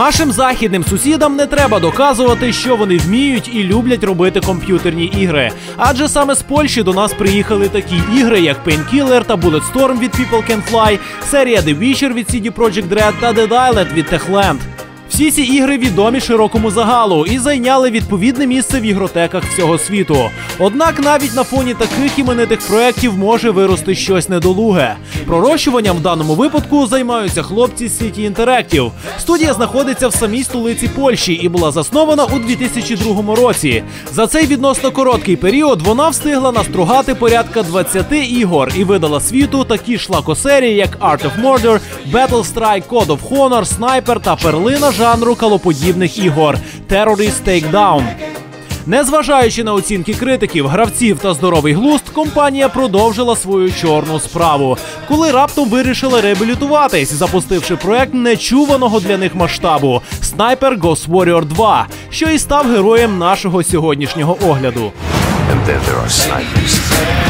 Нашим західним сусідам не треба доказувати, що вони вміють і люблять робити комп'ютерні ігри. Адже саме з Польщі до нас приїхали такі ігри, як Painkiller та Bulletstorm від People Can Fly, серія The Witcher від CD Projekt Red та Dead Island від Techland. Всі ці ігри відомі широкому загалу і зайняли відповідне місце в ігротеках всього світу. Однак навіть на фоні таких іменитих проєктів може вирости щось недолуге. Пророщуванням в даному випадку займаються хлопці з City Interactive. Студія знаходиться в самій столиці Польщі і була заснована у 2002 році. За цей відносно короткий період вона встигла настругати порядка 20 ігор і видала світу такі шлакосерії, як Art of Murder, Battle Strike, Code of Honor, Sniper та перлина жанру калоподібних ігор Terrorist Takedown. Незважаючи на оцінки критиків, гравців та здоровий глузд, компанія продовжила свою чорну справу, коли раптом вирішила реабілітуватись, запустивши проект нечуваного для них масштабу Sniper Ghost Warrior 2, що і став героєм нашого сьогоднішнього огляду. And then there are snipers.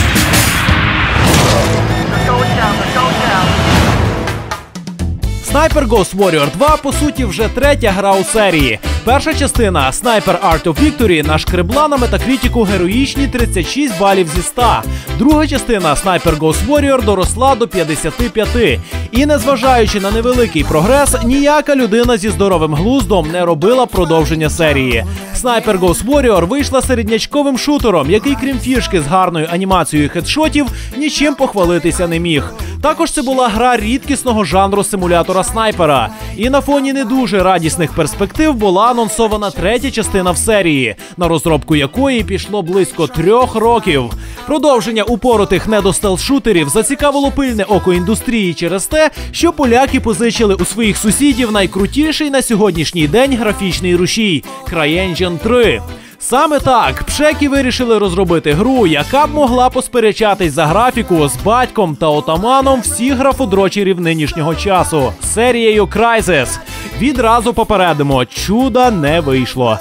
Sniper Ghost Warrior 2, по суті, вже третя гра у серії. Перша частина Sniper Art of Victory нашкребла на метакритіку героїчні 36 балів зі 100. Друга частина Sniper Ghost Warrior доросла до 55. І незважаючи на невеликий прогрес, ніяка людина зі здоровим глуздом не робила продовження серії. Sniper Ghost Warrior вийшла середнячковим шутером, який, крім фішки з гарною анімацією хедшотів, нічим похвалитися не міг. Також це була гра рідкісного жанру симулятора снайпера. І на фоні не дуже радісних перспектив була анонсована третя частина в серії, на розробку якої пішло близько трьох років. Продовження упоротих недостелшутерів зацікавило пильне око індустрії через те, що поляки позичили у своїх сусідів найкрутіший на сьогоднішній день графічний рушій CryEngine 3. Саме так пшеки вирішили розробити гру, яка б могла посперечатись за графіку з батьком та отаманом всіх графодрочерів нинішнього часу серією Crysis. Відразу попередимо, чуда не вийшло.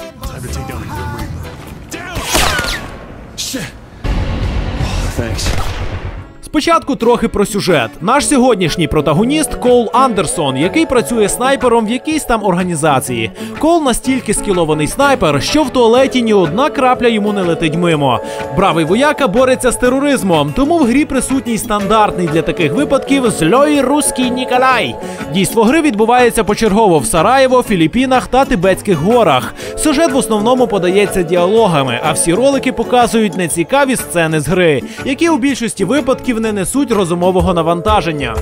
Спочатку трохи про сюжет. Наш сьогоднішній протагоніст Кол Андерсон, який працює снайпером в якійсь там організації. Кол настільки скілований снайпер, що в туалеті ні одна крапля йому не летить мимо. Бравий вояка бореться з тероризмом, тому в грі присутній стандартний для таких випадків зльой руський Ніколай. Дійство гри відбувається почергово в Сараєво, Філіппінах та Тибетських горах. Сюжет в основному подається діалогами, а всі ролики показують нецікаві сцени з гри, які у більшості випадків не несуть розумового навантаження.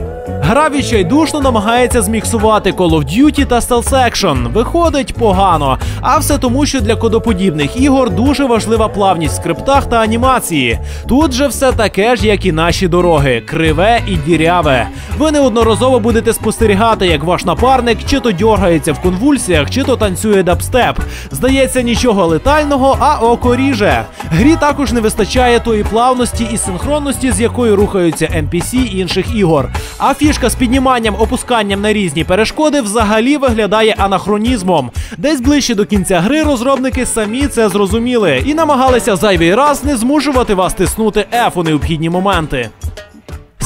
Гра відчайдушно намагається зміксувати Call of Duty та Stealth Action. Виходить погано, а все тому, що для кодоподібних ігор дуже важлива плавність в скриптах та анімації. Тут же все таке ж, як і наші дороги, криве і діряве. Ви неодноразово будете спостерігати, як ваш напарник чи то дьоргається в конвульсіях, чи то танцює дабстеп. Здається, нічого летального, а око ріже. Грі також не вистачає тої плавності і синхронності, з якою рухаються NPC інших ігор. А фішка з підніманням, опусканням на різні перешкоди взагалі виглядає анахронізмом. Десь ближче до кінця гри розробники самі це зрозуміли і намагалися зайвий раз не змушувати вас тиснути F у необхідні моменти.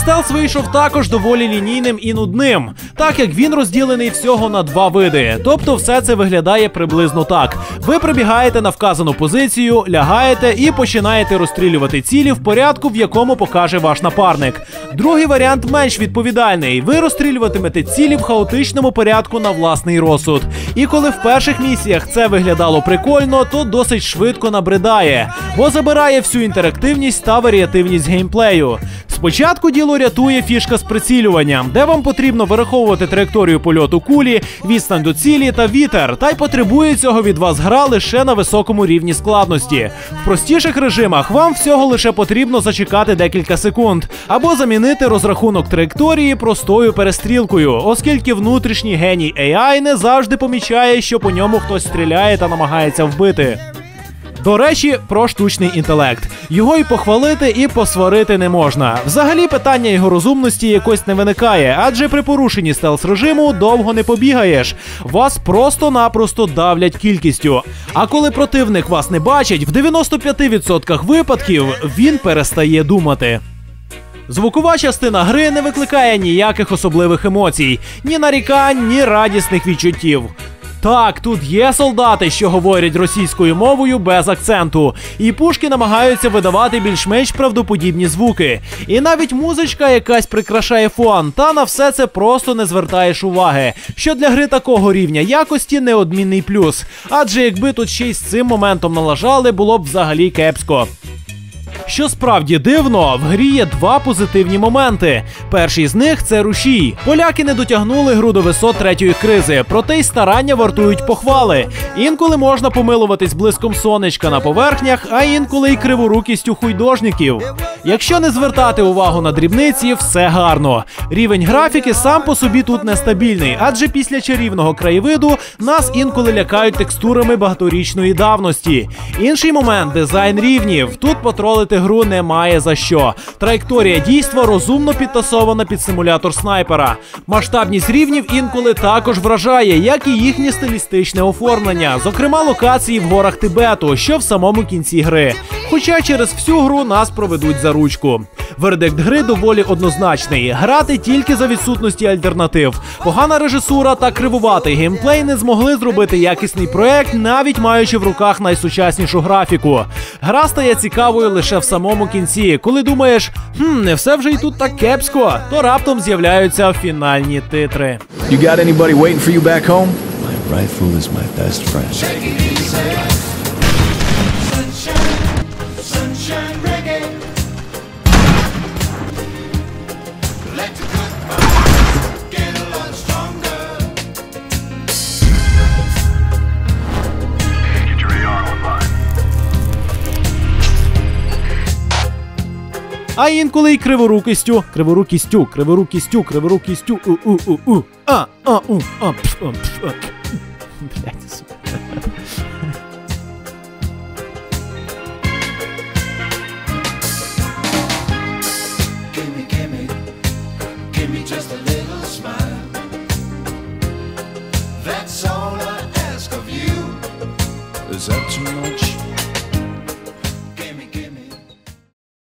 Стелс вийшов також доволі лінійним і нудним, так як він розділений всього на два види. Тобто, все це виглядає приблизно так: ви прибігаєте на вказану позицію, лягаєте і починаєте розстрілювати цілі в порядку, в якому покаже ваш напарник. Другий варіант менш відповідальний. Ви розстрілюватимете цілі в хаотичному порядку на власний розсуд. І коли в перших місіях це виглядало прикольно, то досить швидко набридає, бо забирає всю інтерактивність та варіативність геймплею. Спочатку діло рятує фішка з прицілюванням, де вам потрібно вираховувати траєкторію польоту кулі, відстань до цілі та вітер. Та й потребує цього від вас гра лише на високому рівні складності. В простіших режимах вам всього лише потрібно зачекати декілька секунд або замінити розрахунок траєкторії простою перестрілкою, оскільки внутрішній геній AI не завжди помічає, що по ньому хтось стріляє та намагається вбити. До речі, про штучний інтелект. Його і похвалити, і посварити не можна. Взагалі, питання його розумності якось не виникає, адже при порушенні стелс режиму довго не побігаєш. Вас просто-напросто давлять кількістю. А коли противник вас не бачить, в 95% випадків він перестає думати. Звукова частина гри не викликає ніяких особливих емоцій, ні нарікань, ні радісних відчуттів. Так, тут є солдати, що говорять російською мовою без акценту, і пушки намагаються видавати більш-менш правдоподібні звуки. І навіть музичка якась прикрашає фон, та на все це просто не звертаєш уваги. Що для гри такого рівня якості неодмінний плюс. Адже якби тут ще й з цим моментом налажали, було б взагалі кепсько. Що справді дивно, в грі є два позитивні моменти. Перший з них це рушій. Поляки не дотягнули гру до висот третьої кризи, проте й старання вартують похвали. Інколи можна помилуватись блиском сонечка на поверхнях, а інколи й криворукістю хуйдожників. Якщо не звертати увагу на дрібниці, все гарно. Рівень графіки сам по собі тут нестабільний, адже після чарівного краєвиду нас інколи лякають текстурами багаторічної давності. Інший момент дизайн рівнів. Тут потролити гру немає за що. Траєкторія дійства розумно підтасована під симулятор снайпера. Масштабність рівнів інколи також вражає, як і їхнє стилістичне оформлення, зокрема локації в горах Тибету, що в самому кінці гри. Хоча через всю гру нас проведуть за ручку. Вердикт гри доволі однозначний: грати тільки за відсутності альтернатив. Погана режисура та кривуватий геймплей не змогли зробити якісний проект, навіть маючи в руках найсучаснішу графіку. Гра стає цікавою лише в самому кінці, коли думаєш, хм, не все вже й тут так кепсько, то раптом з'являються фінальні титри. You got anybody waiting for you back home? My rifle is my best friend. А інколи й криворукістю, криворукістю, криворукістю, криворукістю, у у у у а а у а пф, а, пф, а. Блядь,